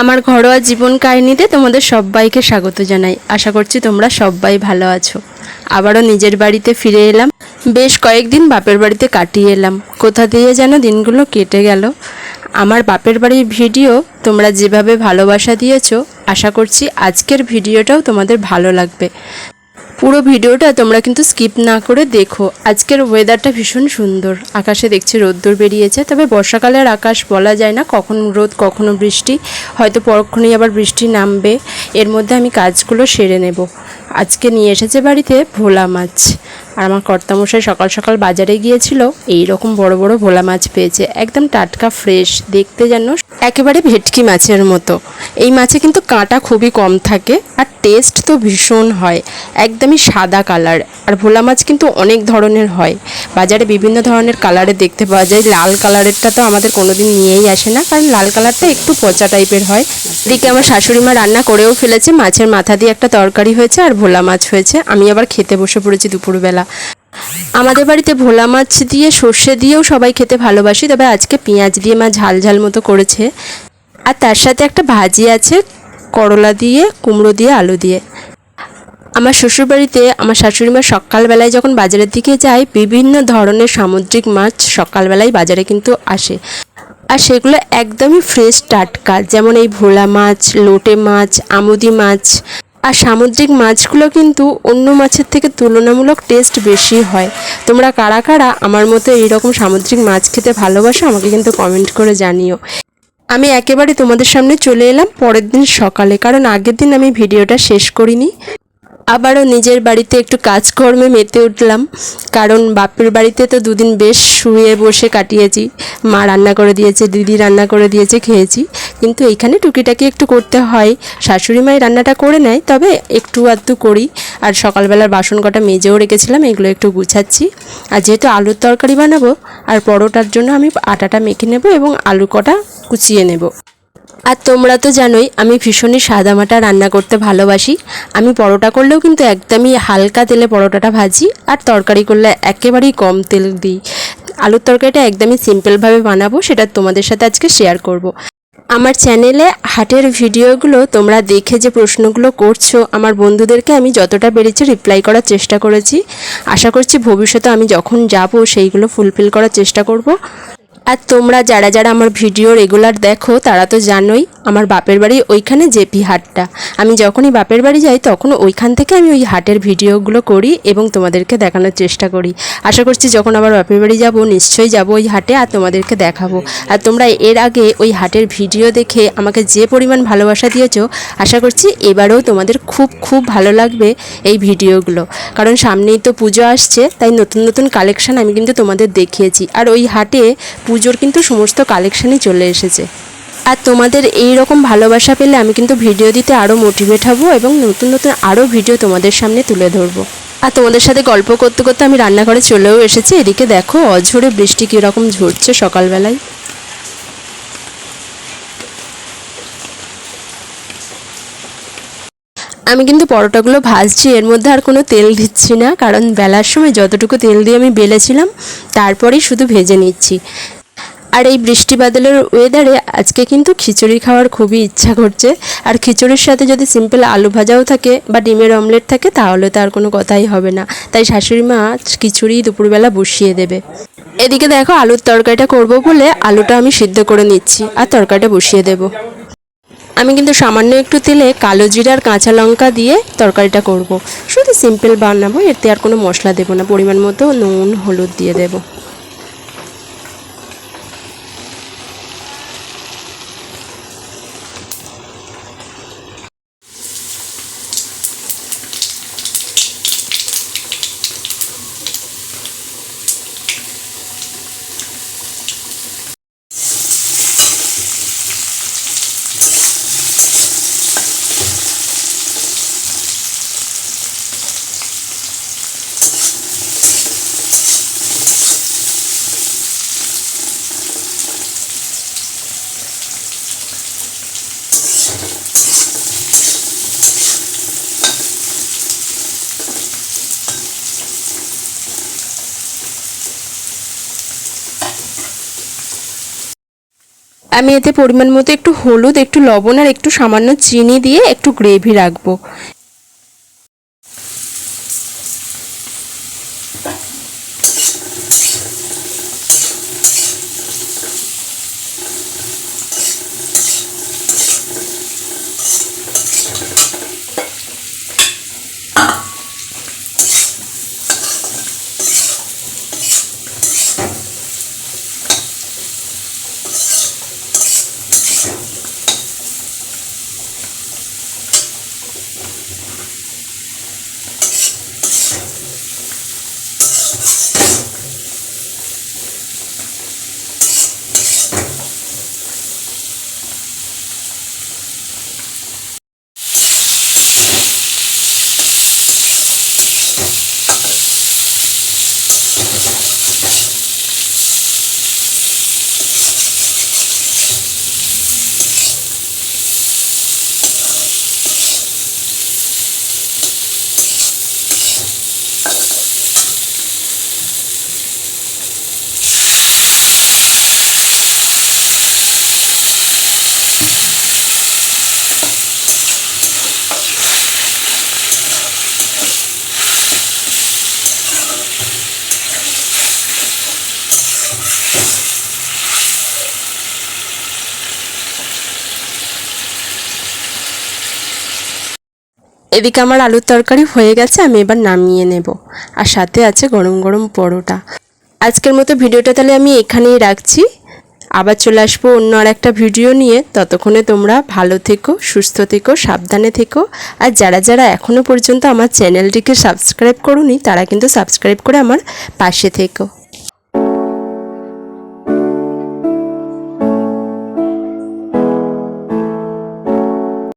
আমার ঘরোয়া জীবন কাহিনীতে তোমাদের সবাইকে স্বাগত জানাই। আশা করছি তোমরা সবাই ভালো আছো। আবারও নিজের বাড়িতে ফিরে এলাম। বেশ কয়েকদিন বাপের বাড়িতে কাটিয়ে এলাম। কোথা দিয়ে যেন দিনগুলো কেটে গেল। আমার বাপের বাড়ির ভিডিও তোমরা যেভাবে ভালোবাসা দিয়েছ, আশা করছি আজকের ভিডিওটাও তোমাদের ভালো লাগবে। পুরো ভিডিওটা তোমরা কিন্তু স্কিপ না করে দেখো। আজকের ওয়েদারটা ভীষণ সুন্দর। আকাশে দেখছি রোদ্দুর বেরিয়েছে, তবে বর্ষাকালের আকাশ বলা যায় না। কখন রোদ, কখনো বৃষ্টি। হয়তো পরক্ষণেই আবার বৃষ্টি নামবে। এর মধ্যে আমি কাজগুলো সেরে নেব। আজকে নিয়ে এসেছে বাড়িতে ভোলা মাছ। আর আমার কর্তামশাই সকাল সকাল বাজারে গিয়েছিল এই রকম বড় বড় ভোলা মাছ পেয়েছে, একদম টাটকা ফ্রেশ, দেখতে যেন একেবারে ভেটকি মাছের মতো। এই মাছে কিন্তু কাঁটা খুবই কম থাকে আর টেস্ট তো ভীষণ হয়, একদমই সাদা কালার আর ভোলা মাছ কিন্তু অনেক ধরনের হয়, বাজারে বিভিন্ন ধরনের কালারের দেখতে পাওয়া যায়, লাল কালারেরটা তো আমাদের কোনোদিন নিয়েই আসে না, কারণ লাল কালারটা একটু পচা টাইপের হয়। এদিকে আমার শাশুড়ি মা রান্না করেও ফেলেছে, মাছের মাথা দিয়ে একটা তরকারি হয়েছে আর ভোলা মাছ হয়েছে, আমি আবার খেতে বসে পড়েছি দুপুরবেলা। আমাদের বাড়িতে ভোলা মাছ দিয়ে, সর্ষে দিয়েও সবাই খেতে ভালোবাসি, তবে আজকে পেঁয়াজ দিয়ে মা ঝাল ঝাল মতো করেছে। আর তার সাথে একটা ভাজি আছে, করলা দিয়ে, কুমড়ো দিয়ে, আলু দিয়ে। আমার শ্বশুরবাড়িতে আমার শাশুড়ি মা সকালবেলায় যখন বাজারের দিকে যায়, বিভিন্ন ধরনের সামুদ্রিক মাছ সকালবেলায় বাজারে কিন্তু আসে। আর সেগুলো একদমই ফ্রেশ টাটকা, যেমন এই ভোলা মাছ, লোটে মাছ, আমুদি মাছ আর সামুদ্রিক মাছগুলো কিন্তু অন্য মাছের থেকে তুলনামূলক টেস্ট বেশি হয়। তোমরা কারা কারা আমার মতো এইরকম সামুদ্রিক মাছ খেতে ভালোবাসো আমাকে কিন্তু কমেন্ট করে জানিও। আমি একেবারে তোমাদের সামনে চলে এলাম পরের দিন সকালে, কারণ আগের দিন আমি ভিডিওটা শেষ করিনি। আবারও নিজের বাড়িতে একটু কাজকর্মে মেতে উঠলাম, কারণ বাপের বাড়িতে তো দুদিন বেশ শুয়ে বসে কাটিয়েছি। মা রান্না করে দিয়েছে, দিদি রান্না করে দিয়েছে, খেয়েছি। কিন্তু এইখানে টুকিটাকি একটু করতে হয়। শাশুড়ি মাই রান্নাটা করে নেয়, তবে একটু আধটু করি। আর সকালবেলার বাসন কটা মেজেও রেখেছিলাম, এগুলো একটু গুছাচ্ছি। আর যেহেতু আলুর তরকারি বানাবো, আর পরোটার জন্য আমি আটাটা মেখে নেব এবং আলু কটা কুচিয়ে নেব। আর তোমরা তো জানোই, আমি ভীষণই সাদামাটা রান্না করতে ভালোবাসি। আমি পরোটা করলেও কিন্তু একদমই হালকা তেলে পরোটাটা ভাজি, আর তরকারি করলে একেবারেই কম তেল দিই। আলুর তরকারিটা একদমই সিম্পলভাবে বানাবো, সেটা তোমাদের সাথে আজকে শেয়ার করব। আমার চ্যানেলে হাটের ভিডিওগুলো তোমরা দেখে যে প্রশ্নগুলো করছ, আমার বন্ধুদেরকে আমি যতটা পেরেছি রিপ্লাই করার চেষ্টা করেছি। আশা করছি ভবিষ্যতে আমি যখন যাব, সেইগুলো ফুলফিল করার চেষ্টা করব। আর তোমরা যারা যারা আমার ভিডিও রেগুলার দেখো, তারা তো জানোই আমার বাপের বাড়ি ওইখানে জেপি হাটটা। আমি যখনই বাপের বাড়ি যাই তখন ওইখান থেকে আমি ওই হাটের ভিডিওগুলো করি এবং তোমাদেরকে দেখানোর চেষ্টা করি। আশা করছি যখন আবার বাপের বাড়ি যাব, নিশ্চয়ই যাব ওই হাটে আর তোমাদেরকে দেখাবো। আর তোমরা এর আগে ওই হাটের ভিডিও দেখে আমাকে যে পরিমাণ ভালোবাসা দিয়েছ, আশা করছি এবারেও তোমাদের খুব খুব ভালো লাগবে এই ভিডিওগুলো। কারণ সামনেই তো পুজো আসছে, তাই নতুন নতুন কালেকশান আমি কিন্তু তোমাদের দেখিয়েছি। আর ওই হাটে পুজোর কিন্তু সমস্ত কালেকশানই চলে এসেছে। আর তোমাদের এই রকম ভালোবাসা পেলে আমি কিন্তু ভিডিও দিতে আরও মোটিভেট হব এবং নতুন নতুন আরও ভিডিও তোমাদের সামনে তুলে ধরবো। আর তোমাদের সাথে গল্প করতে করতে আমি রান্নাঘরে চলেও এসেছি। এদিকে দেখো অঝোরে বৃষ্টি কীরকম ঝরছে সকালবেলায়। আমি কিন্তু পরোটাগুলো ভাজছি, এর মধ্যে আর কোনো তেল দিচ্ছি না, কারণ বেলার সময় যতটুকু তেল দিয়ে আমি বেলেছিলাম, তারপরেই শুধু ভেজে নিচ্ছি। আর এই বৃষ্টি বাদলের ওয়েদারে আজকে কিন্তু খিচুড়ি খাওয়ার খুবই ইচ্ছা করছে। আর খিচুড়ির সাথে যদি সিম্পল আলু ভাজাও থাকে বা ডিমের অমলেট থাকে, তাহলে তো আর কোনো কথাই হবে না। তাই শাশুড়ি মা খিচুড়ি দুপুরবেলা বসিয়ে দেবে। এদিকে দেখো আলুর তরকারিটা করব বলে আলুটা আমি সিদ্ধ করে নিচ্ছি আর তরকারিটা বসিয়ে দেবো। আমি কিন্তু সামান্য একটু তেলে কালো জিরা আর কাঁচা লঙ্কা দিয়ে তরকারিটা করব। শুধু সিম্পল বানাবো, এতে আর কোনো মশলা দেবো না। পরিমাণ মতো নুন, হলুদ দিয়ে দেবো। আমি এতে পরিমাণ মতো একটু হলুদ, একটু লবণ আর একটু সামান্য চিনি দিয়ে একটু গ্রেভি রাখব। এদিকে আমার আলুর তরকারি হয়ে গেছে, আমি এবার নামিয়ে নেব। আর সাথে আছে গরম গরম পরোটা। আজকের মতো ভিডিওটা তাহলে আমি এখানেই রাখছি। আবার চলে আসব অন্য আর একটা ভিডিও নিয়ে। ততক্ষণে তোমরা ভালো থেকো, সুস্থ থেকো, সাবধানে থেকো। আর যারা যারা এখনও পর্যন্ত আমার চ্যানেলটিকে সাবস্ক্রাইব করুনি, তারা কিন্তু সাবস্ক্রাইব করে আমার পাশে থেকো।